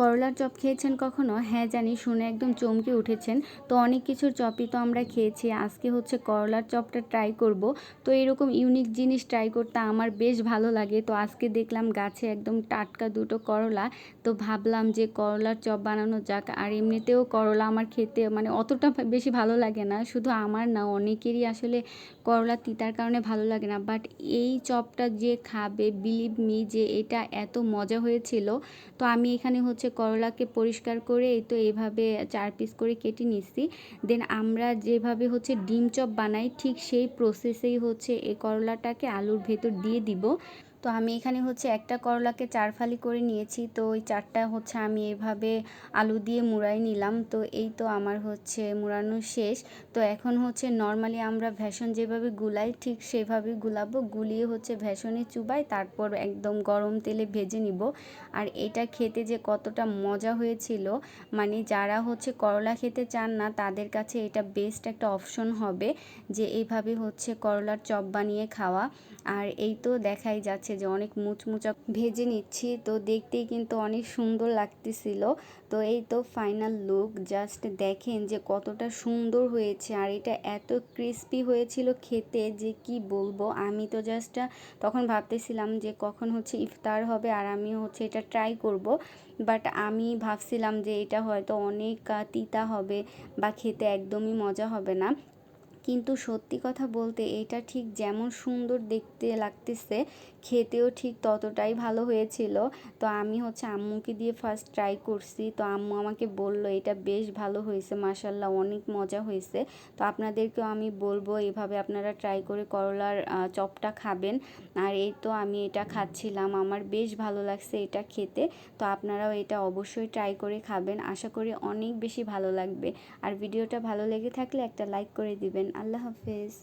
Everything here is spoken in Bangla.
করলার চপ খেয়েছেন কখনো? হ্যাঁ জানি, শুনে একদম চমকে উঠেছেন। তো অনেক কিছুর চপই তো আমরা খেয়েছি। আজকে হচ্ছে করলার চপটা ট্রাই করব। তো এরকম ইউনিক জিনিস ট্রাই করতে আমার বেশ ভালো লাগে। তো আজকে দেখলাম গাছে একদম টাটকা দুটো করলা। তো ভাবলাম যে করলার চপ বানানো যাক। আর এমনিতেও করলা আমার খেতে মানে অতটা বেশি ভালো লাগে না। শুধু আমার না, অনেকেরই আসলে করলা তিতার কারণে ভালো লাগে না। বাট এই চপটা যে খাবে বিলিভ মি যে এটা এত মজা হয়েছিল। তো আমি এখানে হচ্ছে করলাকে পরিষ্কার করে এই তো এভাবে চার পিস করে কেটে নিচ্ছি। দেন আমরা যেভাবে হচ্ছে ডিম চপ বানাই, ঠিক সেই প্রসেসেই হচ্ছে এই করলাটাকে আলুর ভেতর দিয়ে দিব। তো আমি এখানে হচ্ছে একটা করলাকে চার ফালি করে নিয়েছি। তো ওই চারটা হচ্ছে আমি এভাবে আলু দিয়ে মুড়াই নিলাম। তো এই তো আমার হচ্ছে মুড়ানো শেষ। তো এখন হচ্ছে নর্মালি আমরা ভ্যাসন যেভাবে গুলাই ঠিক সেভাবে গুলাবো। গুলিয়ে হচ্ছে ভ্যাসনে চুবাই, তারপর একদম গরম তেলে ভেজে নিব। আর এটা খেতে যে কতটা মজা হয়েছিল মানে যারা হচ্ছে করলা খেতে চান না, তাদের কাছে এটা বেস্ট একটা অপশন হবে যে এইভাবে হচ্ছে করলার চপ বানিয়ে খাওয়া। আর এই তো দেখাই যাচ্ছে যে অনেক মুচমুচা ভেজে নিচ্ছি। তো দেখতেই কিন্তু অনেক সুন্দর লাগতেছিল। তো এই তো ফাইনাল লুক জাস্ট দেখেন যে কতটা সুন্দর হয়েছে। আর এটা এত ক্রিস্পি হয়েছিল খেতে যে কি বলব? আমি তো জাস্ট তখন ভাবতেছিলাম যে কখন হচ্ছে ইফতার হবে আর আমি হচ্ছে এটা ট্রাই করব। বাট আমি ভাবছিলাম যে এটা হয়তো অনেক তিতা হবে বা খেতে একদমই মজা হবে না। কিন্তু সত্যি কথা বলতে এটা ঠিক যেমন সুন্দর দেখতে লাগতেছে, খেতেও ঠিক ততটাই ভালো হয়েছিল। তো আমি হচ্ছে আম্মুকে দিয়ে ফার্স্ট ট্রাই করছি। তো আম্মু আমাকে বলল, এটা বেশ ভালো হয়েছে মাসাল্লাহ অনেক মজা হয়েছে। তো আপনাদেরকেও আমি বলব, এভাবে আপনারা ট্রাই করে করলার চপটা খাবেন। আর এই তো আমি এটা খাচ্ছিলাম, আমার বেশ ভালো লাগছে এটা খেতে। তো আপনারাও এটা অবশ্যই ট্রাই করে খাবেন। আশা করি অনেক বেশি ভালো লাগবে। আর ভিডিওটা ভালো লেগে থাকলে একটা লাইক করে দিবেন। আল্লাহ হাফেজ